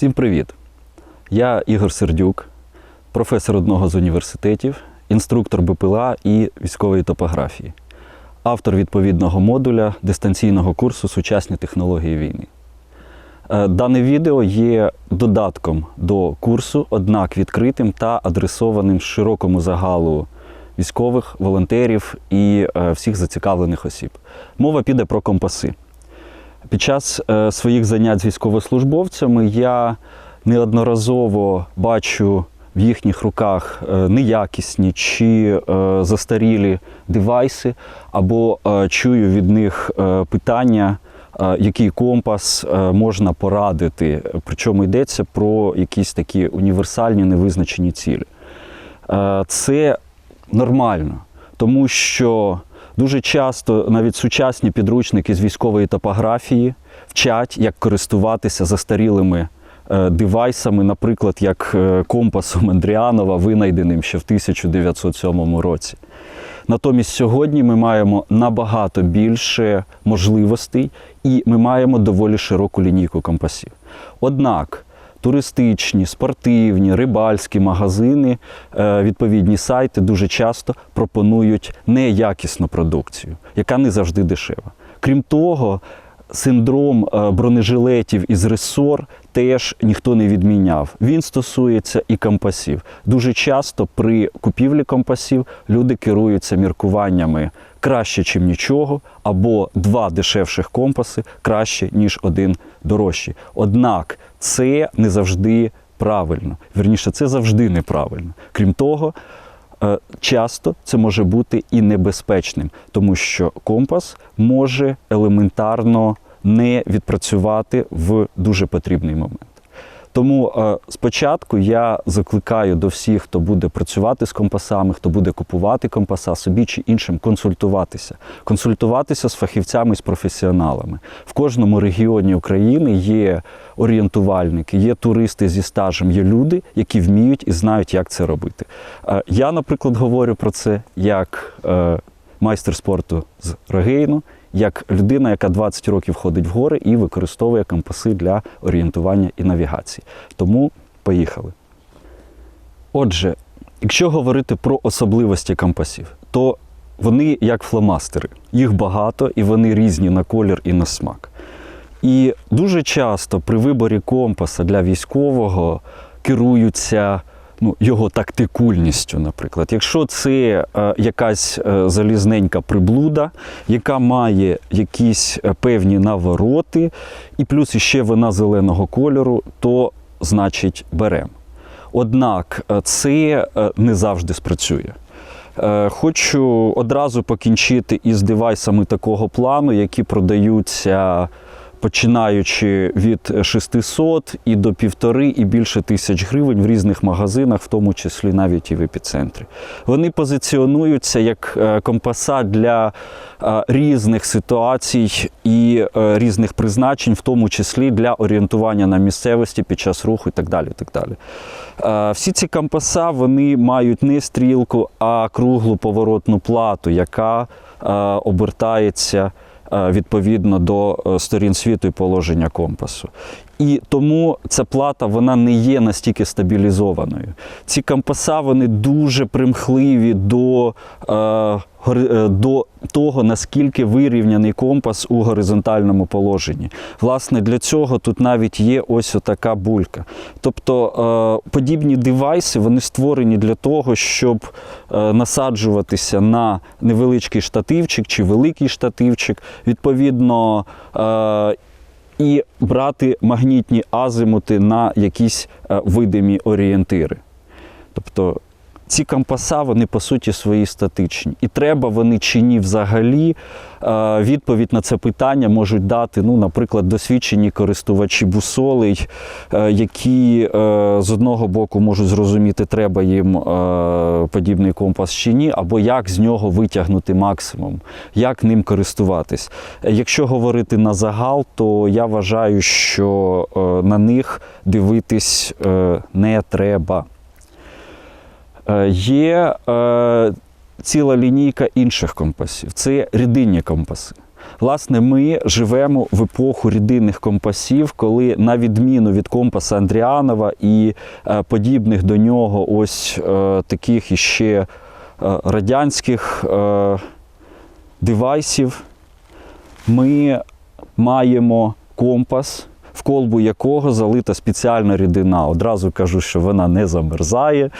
Всім привіт! Я Ігор Сердюк, професор одного з університетів, інструктор БПЛА і військової топографії, автор відповідного модуля дистанційного курсу Сучасні технології війни. Е, Дане відео є додатком до курсу, однак відкритим та адресованим широкому загалу військових, волонтерів і е, всіх зацікавлених осіб. Мова піде про компаси. Під час е, своїх занять з військовослужбовцями я неодноразово бачу в їхніх руках е, неякісні чи е, застарілі девайси, або чую від них питання, який компас можна порадити. Причому йдеться про якісь такі універсальні невизначені цілі. Це нормально, тому що дуже часто навіть сучасні підручники з військової топографії вчать, як користуватися застарілими е, девайсами, наприклад, як е, компасом Андріанова, винайденим ще в 1907 році. Натомість сьогодні ми маємо набагато більше можливостей і ми маємо доволі широку лінійку компасів. Однак туристичні, спортивні, рибальські магазини, е, відповідні сайти дуже часто пропонують неякісну продукцію, яка не завжди дешева. Крім того, синдром е, бронежилетів із ресор теж ніхто не відміняв. Він стосується і компасів. Дуже часто при купівлі компасів люди керуються міркуваннями краще, чим нічого, або два дешевших компаси краще, ніж один дорожчий. Однак це не завжди правильно. Вірніше, це завжди неправильно. Крім того, часто це може бути і небезпечним, тому що компас може елементарно не відпрацювати в дуже потрібний момент. Тому е, спочатку я закликаю до всіх, хто буде працювати з компасами, хто буде купувати компаса собі чи іншим, консультуватися. Консультуватися з фахівцями, з професіоналами. В кожному регіоні України є орієнтувальники, є туристи зі стажем, є люди, які вміють і знають, як це робити. Е, я, наприклад, говорю про це як е, майстер спорту з Рогейну, як людина, яка 20 років ходить в гори і використовує компаси для орієнтування і навігації. Тому поїхали. Отже, якщо говорити про особливості компасів, то вони як фломастери. Їх багато і вони різні на колір і на смак. І дуже часто при виборі компаса для військового керуються ну, його тактикульністю, наприклад. Якщо це е, якась е, залізненька приблуда, яка має якісь е, певні навороти, і плюс іще вона зеленого кольору, то значить беремо. Однак це не завжди спрацює. Хочу одразу покінчити із девайсами такого плану, які продаються починаючи від 600 і до півтори і більше тисяч гривень в різних магазинах, в тому числі навіть і в епіцентрі. Вони позиціонуються як е, компаса для е, різних ситуацій і е, різних призначень, в тому числі для орієнтування на місцевості під час руху і так далі. І так далі. Всі ці компаса вони мають не стрілку, а круглу поворотну плату, яка обертається відповідно до е, сторін світу і положення компасу. І тому ця плата вона не є настільки стабілізованою. Ці компаса вони дуже примхливі до, е, е, до того, наскільки вирівняний компас у горизонтальному положенні. Власне, для цього тут навіть є ось така булька. Тобто е, подібні девайси вони створені для того, щоб е, насаджуватися на невеличкий штативчик чи великий штативчик. Відповідно, е, і брати магнітні азимути на якісь е, видимі орієнтири. Тобто ці компаса, вони по суті свої статичні. І треба вони чи ні взагалі. Е, Відповідь на це питання можуть дати, ну, наприклад, досвідчені користувачі бусолей, е, які е, з одного боку можуть зрозуміти, треба їм подібний компас чи ні, або як з нього витягнути максимум, як ним користуватись. Якщо говорити на загал, то я вважаю, що на них дивитись не треба. Е, Є е, ціла лінійка інших компасів. Це рідинні компаси. Власне, ми живемо в епоху рідинних компасів, коли на відміну від компаса Андріанова і е, подібних до нього ось таких іще радянських девайсів, ми маємо компас, в колбу якого залита спеціальна рідина. Одразу кажу, що вона не замерзає.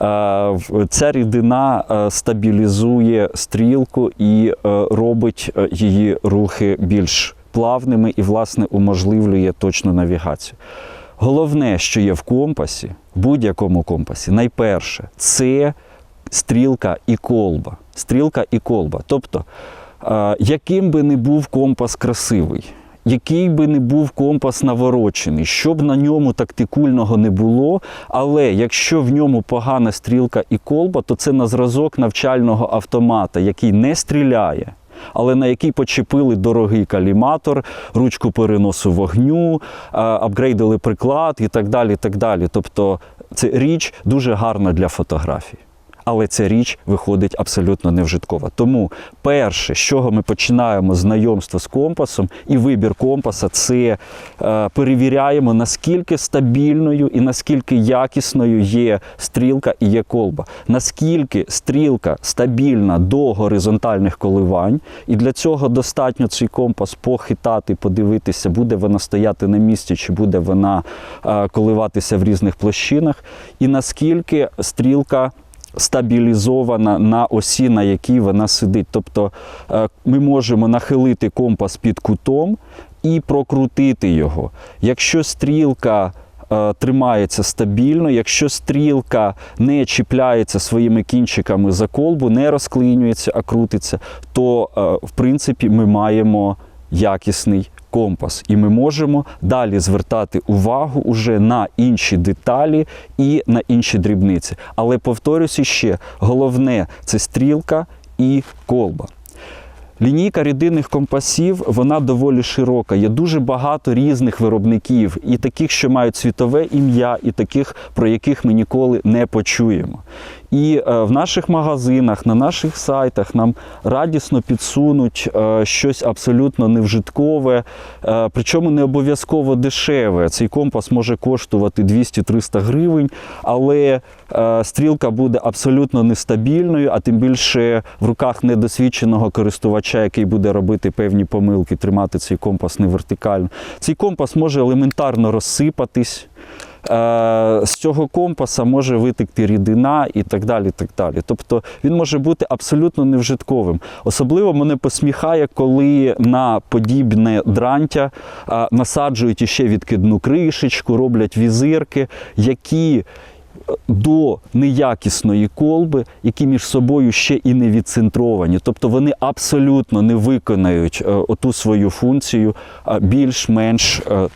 Е, Ця рідина е, стабілізує стрілку і е, робить її рухи більш плавними і, власне, уможливлює точну навігацію. Головне, що є в компасі, в будь-якому компасі, найперше, це стрілка і колба. Стрілка і колба. Тобто, яким би не був компас красивий, який би не був компас наворочений, щоб на ньому тактикульного не було, але якщо в ньому погана стрілка і колба, то це на зразок навчального автомата, який не стріляє. Але на який почепили дорогий каліматор, ручку переносу вогню, апгрейдили приклад і так далі. так далі. Тобто це річ дуже гарна для фотографій. Але ця річ виходить абсолютно невжиткова. Тому перше, з чого ми починаємо знайомство з компасом і вибір компаса, це е, перевіряємо, наскільки стабільною і наскільки якісною є стрілка і є колба. Наскільки стрілка стабільна до горизонтальних коливань, і для цього достатньо цей компас похитати, подивитися, буде вона стояти на місці, чи буде вона е, коливатися в різних площинах, і наскільки стрілка стабілізована на осі, на якій вона сидить. Тобто е, ми можемо нахилити компас під кутом і прокрутити його. Якщо стрілка е, тримається стабільно, якщо стрілка не чіпляється своїми кінчиками за колбу, не розклинюється, а крутиться, то е, в принципі ми маємо якісний компас, і ми можемо далі звертати увагу уже на інші деталі і на інші дрібниці. Але повторюся ще, головне це стрілка і колба. Лінійка рідинних компасів вона доволі широка. Є дуже багато різних виробників, і таких, що мають світове ім'я, і таких, про яких ми ніколи не почуємо. І е, в наших магазинах, на наших сайтах нам радісно підсунуть е, щось абсолютно невжиткове, е, причому не обов'язково дешеве. Цей компас може коштувати 200-300 гривень, але стрілка буде абсолютно нестабільною, а тим більше в руках недосвідченого користувача, який буде робити певні помилки, тримати цей компас не вертикально. Цей компас може елементарно розсипатись. Е, З цього компаса може витекти рідина і так далі. так далі. Тобто він може бути абсолютно невжитковим. Особливо мене посміхає, коли на подібне дрантя е, насаджують іще відкидну кришечку, роблять візирки, які до неякісної колби, які між собою ще і не відцентровані. Тобто вони абсолютно не виконають е, оту свою функцію е, більш-менш е,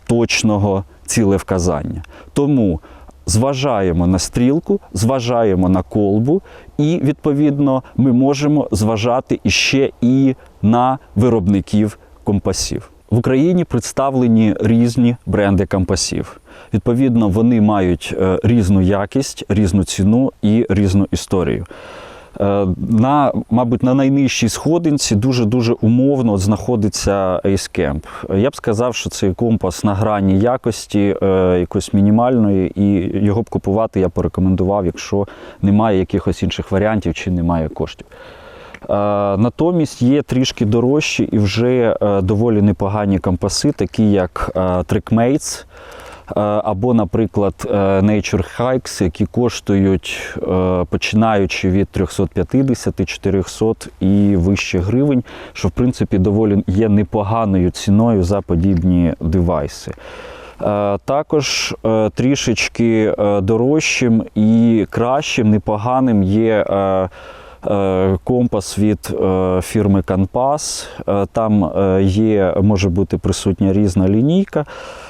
точного цілевказання. Тому зважаємо на стрілку, зважаємо на колбу, і відповідно ми можемо зважати іще і на виробників компасів. В Україні представлені різні бренди компасів. Відповідно, вони мають е, різну якість, різну ціну і різну історію. Е, На, мабуть, на найнижчій сходинці дуже дуже умовно знаходиться AceCamp. Я б сказав, що цей компас на грані якості е, якоїсь мінімальної, і його б купувати я порекомендував, якщо немає якихось інших варіантів чи немає коштів. Е, Натомість є трішки дорожчі і вже доволі непогані компаси, такі як TrickMates, або, наприклад, е, Nature Hikes, які коштують е, починаючи від 350, 400 і вище гривень, що в принципі доволі є непоганою ціною за подібні девайси. Е, Також е, трішечки е, дорожчим і кращим, непоганим є е, е, компас від е, фірми Canpas. Е, Там е, є, може бути присутня різна лінійка.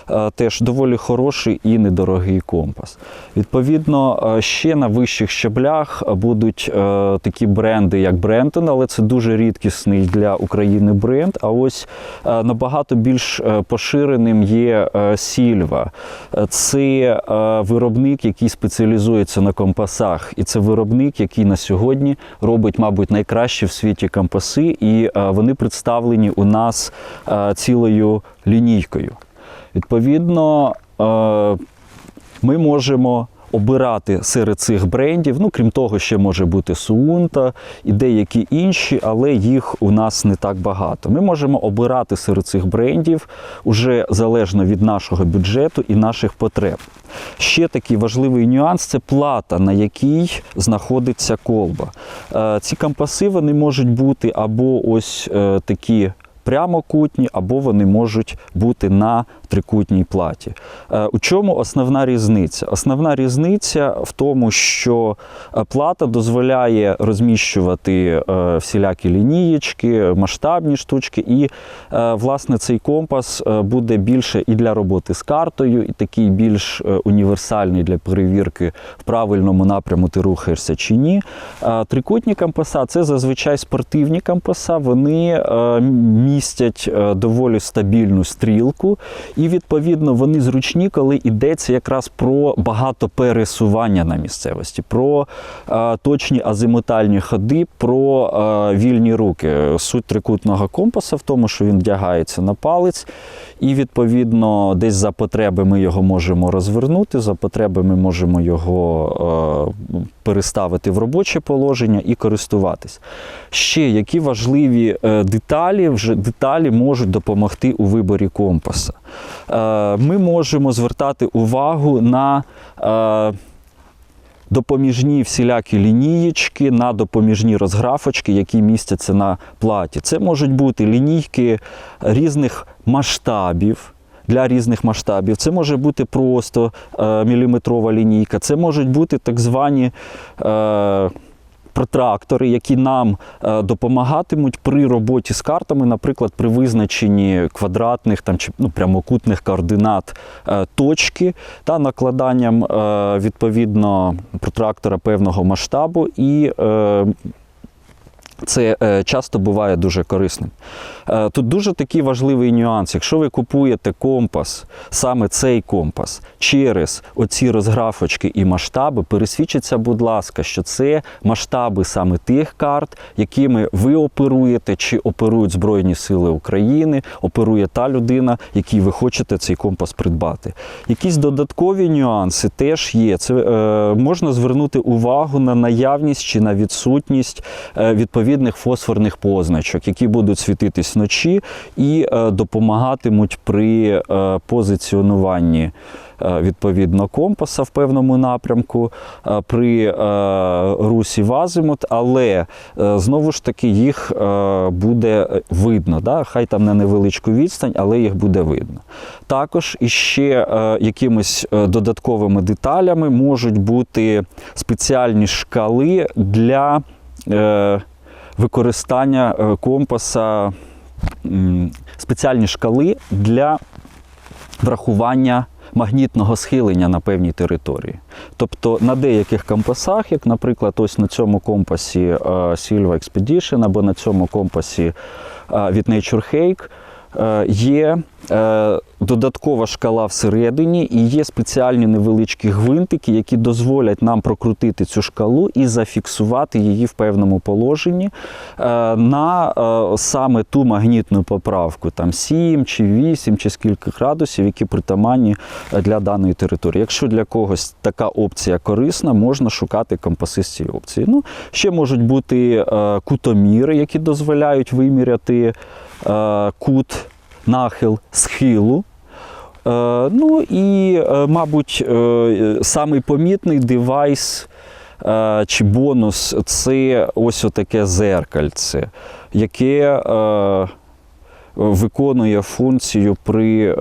Е, теж доволі хороший і недорогий компас. Відповідно, е, ще на вищих щаблях будуть е, такі бренди, як Брентон, але це дуже рідкісний для України бренд. А ось набагато більш поширеним є Сільва. Це виробник, який спеціалізується на компасах, і це виробник, який на сьогодні робить, мабуть, найкращі в світі компаси, і вони представлені у нас цілою лінійкою. Відповідно, е, ми можемо обирати серед цих брендів. Ну, крім того, ще може бути Суунта і деякі інші, але їх у нас не так багато. Ми можемо обирати серед цих брендів уже залежно від нашого бюджету і наших потреб. Ще такий важливий нюанс це плата, на якій знаходиться колба. Е, Ці компаси вони можуть бути або ось е, такі прямокутні, або вони можуть бути на трикутній платі. Е, У чому основна різниця? Основна різниця в тому, що е, плата дозволяє розміщувати е, всілякі лінієчки, масштабні штучки, і власне цей компас буде більше і для роботи з картою, і такий більш універсальний для перевірки в правильному напряму ти рухаєшся чи ні. Трикутні компаса це зазвичай спортивні компаса. Вони містять е, доволі стабільну стрілку, і відповідно вони зручні, коли йдеться якраз про багато пересування на місцевості, про е, точні азимутальні ходи, про е, вільні руки. Суть трикутного компаса в тому, що він вдягається на палець, і відповідно десь за потреби ми його можемо розвернути, за потреби ми можемо його е, переставити в робоче положення і користуватись. Ще які важливі деталі, вже деталі можуть допомогти у виборі компаса. Е, Ми можемо звертати увагу на е, допоміжні всілякі лінієчки, на допоміжні розграфочки, які містяться на платі. Це можуть бути лінійки різних масштабів. Для різних масштабів. Це може бути просто е, міліметрова лінійка, це можуть бути так звані е, протрактори, які нам е, допомагатимуть при роботі з картами, наприклад, при визначенні квадратних там, чи ну, прямокутних координат е, точки та накладанням е, відповідно протрактора певного масштабу. І це е, часто буває дуже корисним. Е, Тут дуже такий важливий нюанс. Якщо ви купуєте компас, саме цей компас, через оці розграфочки і масштаби, пересвідчіться, будь ласка, що це масштаби саме тих карт, якими ви оперуєте, чи оперують Збройні Сили України, оперує та людина, якій ви хочете цей компас придбати. Якісь додаткові нюанси теж є. Це е, можна звернути увагу на наявність чи на відсутність е, відповідних фосфорних позначок, які будуть світитись вночі і е, допомагатимуть при е, позиціонуванні. е, Відповідно, компаса в певному напрямку при русі в азимут, але знову ж таки їх буде видно. Да? Хай там на невеличку відстань, але їх буде видно. Також іще якимись додатковими деталями можуть бути спеціальні шкали для використання е, компаса, спеціальні шкали для врахування магнітного схилення на певній території. Тобто на деяких компасах, як, наприклад, ось на цьому компасі е, Silva Expedition або на цьому компасі е, від Nature Hake, є е, додаткова шкала всередині і є спеціальні невеличкі гвинтики, які дозволять нам прокрутити цю шкалу і зафіксувати її в певному положенні е, на е, саме ту магнітну поправку, там 7 чи 8 чи скільки градусів, які притаманні е, для даної території. Якщо для когось така опція корисна, можна шукати компаси з цієї опції. Ну, ще можуть бути е, кутоміри, які дозволяють виміряти е, кут, нахил схилу. Е, ну і, е, мабуть, е, самий помітний девайс е, чи бонус це ось отаке зеркальце, яке е, виконує функцію при е,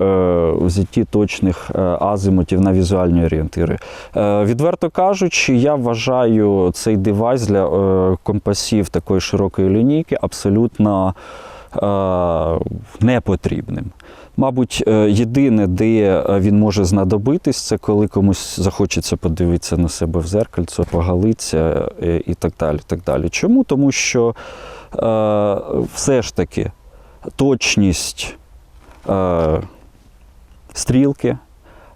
взятті точних е, азимутів на візуальні орієнтири. Е, відверто кажучи, я вважаю цей девайс для е, компасів такої широкої лінійки абсолютно непотрібним. Мабуть, е, єдине, де е, він може знадобитись, це коли комусь захочеться подивитися на себе в зеркальце, погалитися е, і так далі. Так далі. Чому? Тому що е, все ж таки точність е, стрілки,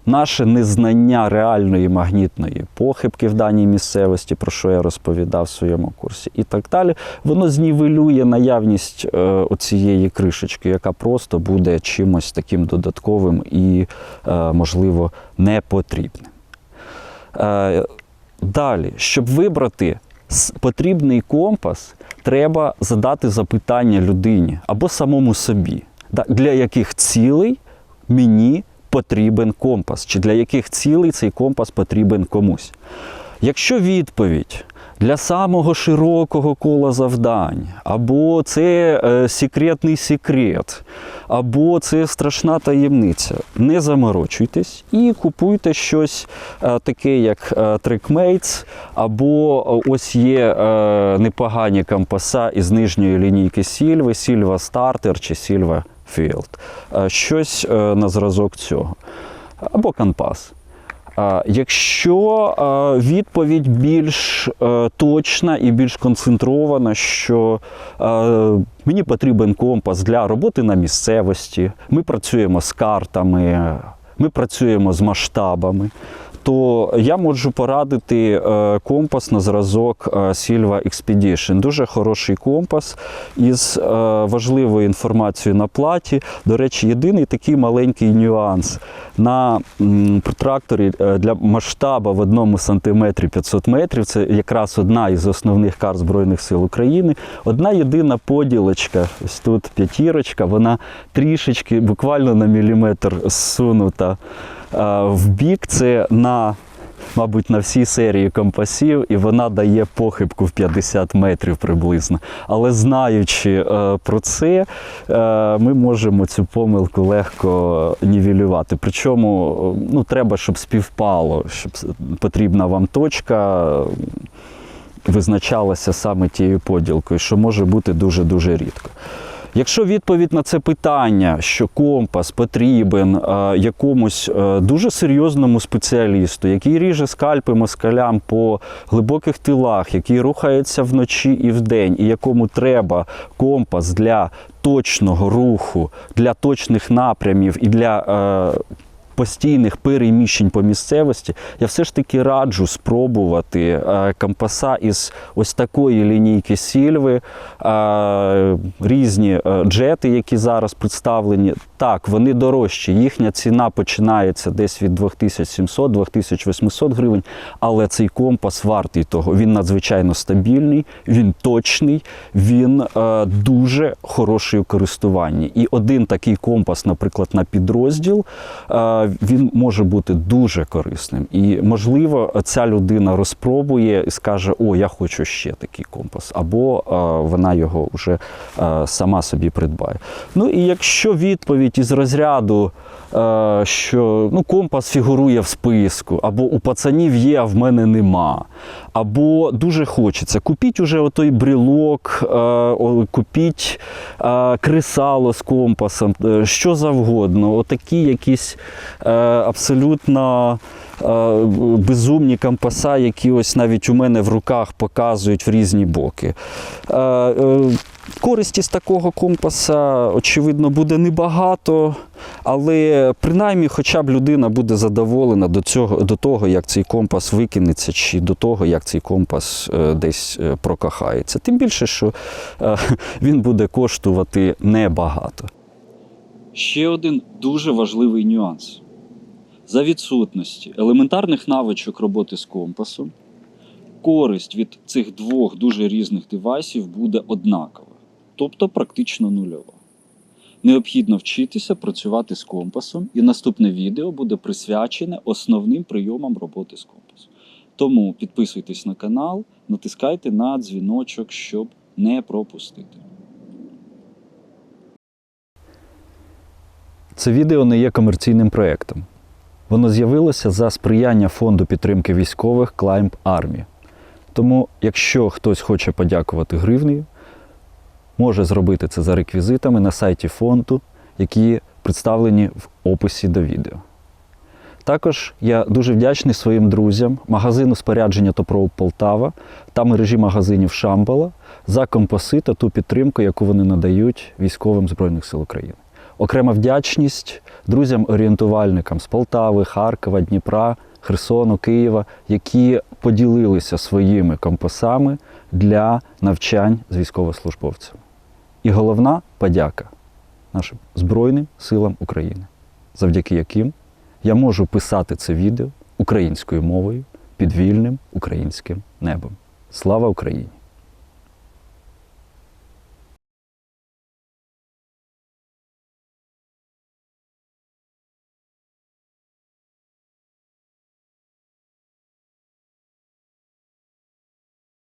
наше незнання реальної магнітної похибки в даній місцевості, про що я розповідав в своєму курсі, і так далі, воно знівелює наявність е, оцієї кришечки, яка просто буде чимось таким додатковим і, е, можливо, непотрібним. Е, далі, щоб вибрати потрібний компас, треба задати запитання людині або самому собі, для яких цілей мені потрібен компас, чи для яких цілей цей компас потрібен комусь. Якщо відповідь для самого широкого кола завдань, або це е, секретний секрет, або це страшна таємниця, не заморочуйтесь і купуйте щось е, таке, як е, TrackMates, або е, ось є е, непогані компаса із нижньої лінійки Сільви, Сільва Starter чи Сільва Field. Щось е, на зразок цього. Або. А, Якщо відповідь більш е, точна і більш концентрована, що мені потрібен компас для роботи на місцевості, ми працюємо з картами, ми працюємо з масштабами, то я можу порадити е, компас на зразок е, Silva Expedition. Дуже хороший компас із е, важливою інформацією на платі. До речі, єдиний такий маленький нюанс. На тракторі для масштабу в одному сантиметрі 500 метрів, це якраз одна із основних карт Збройних сил України. Одна єдина поділочка, ось тут п'ятірочка, вона трішечки, буквально на міліметр зсунута в бік. Це на Мабуть, на всій серії компасів, і вона дає похибку в 50 метрів приблизно. Але знаючи е, про це, е, ми можемо цю помилку легко нівелювати. Причому е, ну, треба, щоб співпало, щоб потрібна вам точка е, визначалася саме тією поділкою, що може бути дуже-дуже рідко. Якщо відповідь на це питання, що компас потрібен е, якомусь е, дуже серйозному спеціалісту, який ріже скальпи москалям по глибоких тилах, який рухається вночі і вдень, і якому треба компас для точного руху, для точних напрямів і для е, постійних переміщень по місцевості, я все ж таки раджу спробувати е, компаса із ось такої лінійки Сільви, е, різні е, джети, які зараз представлені. Так, вони дорожчі. Їхня ціна починається десь від 2700-2800 гривень, але цей компас вартий того. Він надзвичайно стабільний, він точний, він дуже хороший у користуванні. І один такий компас, наприклад, на підрозділ, він може бути дуже корисним. І, можливо, ця людина розпробує і скаже: О, я хочу ще такий компас, або е, вона його вже е, сама собі придбає. Ну і якщо відповідь із розряду, е, що ну, компас фігурує в списку, або у пацанів є, а в мене нема. Або дуже хочеться. Купіть уже отой брілок, купіть кресало з компасом, що завгодно. Отакі якісь абсолютно е, безумні компаса, які ось навіть у мене в руках показують в різні боки. Е, е, Користі з такого компаса, очевидно, буде небагато, але принаймні хоча б людина буде задоволена до, цього, до того, як цей компас викинеться, чи до того, як цей компас е, десь е, прокахається. Тим більше, що е, він буде коштувати небагато. Ще один дуже важливий нюанс. За відсутності елементарних навичок роботи з компасом, користь від цих двох дуже різних девайсів буде однакова, тобто практично нульова. Необхідно вчитися працювати з компасом, і наступне відео буде присвячене основним прийомам роботи з компасом. Тому підписуйтесь на канал, натискайте на дзвіночок, щоб не пропустити. Це відео не є комерційним проєктом. Воно з'явилося за сприяння фонду підтримки військових Climb Army. Тому, якщо хтось хоче подякувати гривнею, може зробити це за реквізитами на сайті фонду, які представлені в описі до відео. Також я дуже вдячний своїм друзям, магазину спорядження Топроу Полтава та мережі магазинів Шамбала за компаси та ту підтримку, яку вони надають військовим Збройних сил України. Окрема вдячність друзям-орієнтувальникам з Полтави, Харкова, Дніпра, Херсону, Києва, які поділилися своїми компасами для навчань з військовослужбовцями. І головна подяка нашим Збройним силам України, завдяки яким я можу писати це відео українською мовою під вільним українським небом. Слава Україні!